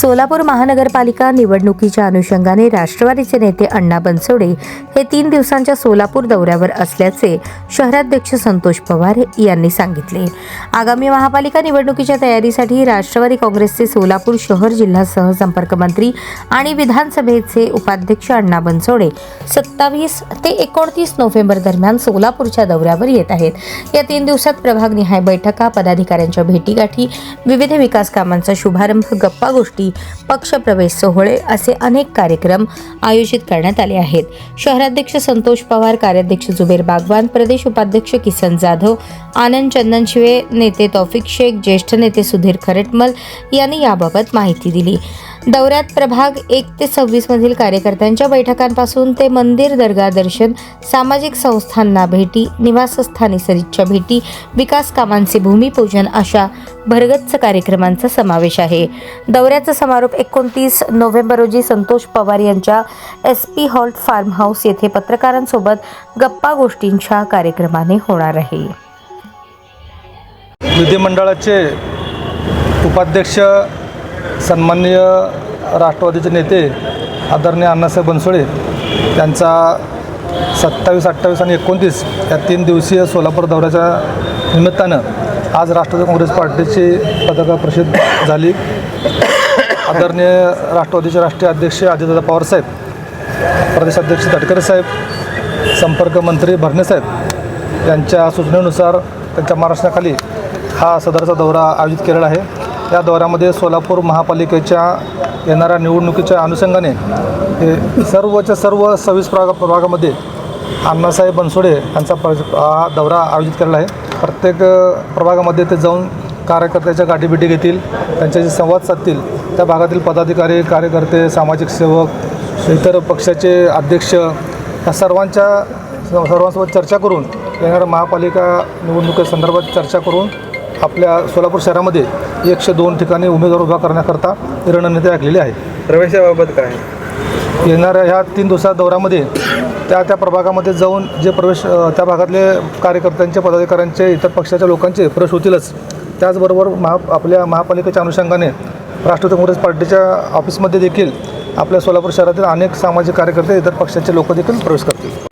सोलापूर महानगरपालिका निवडणुकीच्या अनुषंगाने राष्ट्रवादीचे नेते अण्णा बनसोडे हे तीन दिवसांच्या सोलापूर दौऱ्यावर असल्याचे शहराध्यक्ष संतोष पवार यांनी सांगितले. आगामी महापालिका निवडणुकीच्या तयारीसाठी राष्ट्रवादी काँग्रेसचे सोलापूर शहर जिल्हा सहसंपर्क मंत्री आणि विधानसभेचे उपाध्यक्ष अण्णा बनसोडे सत्तावीस ते एकोणतीस नोव्हेंबर दरम्यान सोलापूरच्या दौऱ्यावर येत आहेत. या तीन दिवसात प्रभागनिहाय बैठका पदाधिकाऱ्यांच्या भेटीगाठी विविध विकास कामांचा शुभारंभ गप्पा गोष्टी पक्षप्रवेश सोहळे असे अनेक कार्यक्रम आयोजित करण्यात आले आहेत. शहराध्यक्ष संतोष पवार कार्याध्यक्ष जुबेर बागवान प्रदेश उपाध्यक्ष किसन जाधव आनंद चंदन शिवे नेते तौफिक शेख ज्येष्ठ नेते सुधीर खरटमल यांनी याबाबत माहिती दिली. दौऱ्यात प्रभाग एक ते सव्वीस मधील कार्यकर्त्यांच्या बैठकांपासून ते मंदिर दर्गा दर्शन सामाजिक संस्थांना भेटी निवासस्थानी सदिच्छा भेटी विकास कामांचे भूमिपूजन अशा भरगच्च कार्यक्रमांचा समावेश आहे. दौऱ्याचा समारोप एकोणतीस नोव्हेंबर रोजी संतोष पवार यांच्या S P halt farm house येथे पत्रकारांसोबत गप्पा गोष्टींच्या कार्यक्रमाने होणार आहे. विधिमंडळाचे उपाध्यक्ष सन्माननीय राष्ट्रवादीचे नेते आदरणीय अण्णासाहेब बनसोडे त्यांचा सत्तावीस अठ्ठावीस आणि एकोणतीस या तीन दिवसीय सोलापूर दौऱ्याच्या निमित्तानं आज राष्ट्रवादी काँग्रेस पार्टीची पदक प्रसिद्ध झाली. आदरणीय राष्ट्रवादीचे राष्ट्रीय अध्यक्ष अजितदादा पवारसाहेब प्रदेशाध्यक्ष तटकरे साहेब संपर्क मंत्री भरणे साहेब यांच्या सूचनेनुसार त्यांच्या महाराष्ट्राखाली हा सदरचा दौरा आयोजित केलेला आहे. या दौऱ्यामध्ये सोलापूर महापालिकेच्या येणाऱ्या निवडणुकीच्या अनुषंगाने हे सर्वच्या सर्व सव्वीस प्रभाग प्रभागामध्ये अण्णासाहेब बनसोडे यांचा प्र हा दौरा आयोजित केलेला आहे. प्रत्येक प्रभागामध्ये ते जाऊन कार्यकर्त्याच्या गाठीभेटी घेतील त्यांच्याशी संवाद साधतील. त्या भागातील पदाधिकारी कार्यकर्ते सामाजिक सेवक इतर पक्षाचे अध्यक्ष या सर्वांच्या सर्वांसोबत चर्चा करून येणाऱ्या महापालिका निवडणुकीसंदर्भात चर्चा करून आपल्या सोलापूर शहरामध्ये एकशे दोन ठिकाणी उमेदवार उभा करण्याकरता रणनीती आखलेली आहे. प्रवेशाबाबत काय? येणाऱ्या ह्या तीन दिवसा दौऱ्यामध्ये त्या त्या प्रभागामध्ये जाऊन जे प्रवेश त्या भागातले कार्यकर्त्यांचे पदाधिकाऱ्यांचे इतर पक्षाच्या लोकांचे प्रवेश होतीलच. त्याचबरोबर महा आपल्या महापालिकेच्या अनुषंगाने राष्ट्रवादी काँग्रेस पार्टीच्या ऑफिसमध्ये देखील आपल्या सोलापूर शहरातील अनेक सामाजिक कार्यकर्ते इतर पक्षाचे लोक देखील प्रवेश करतील.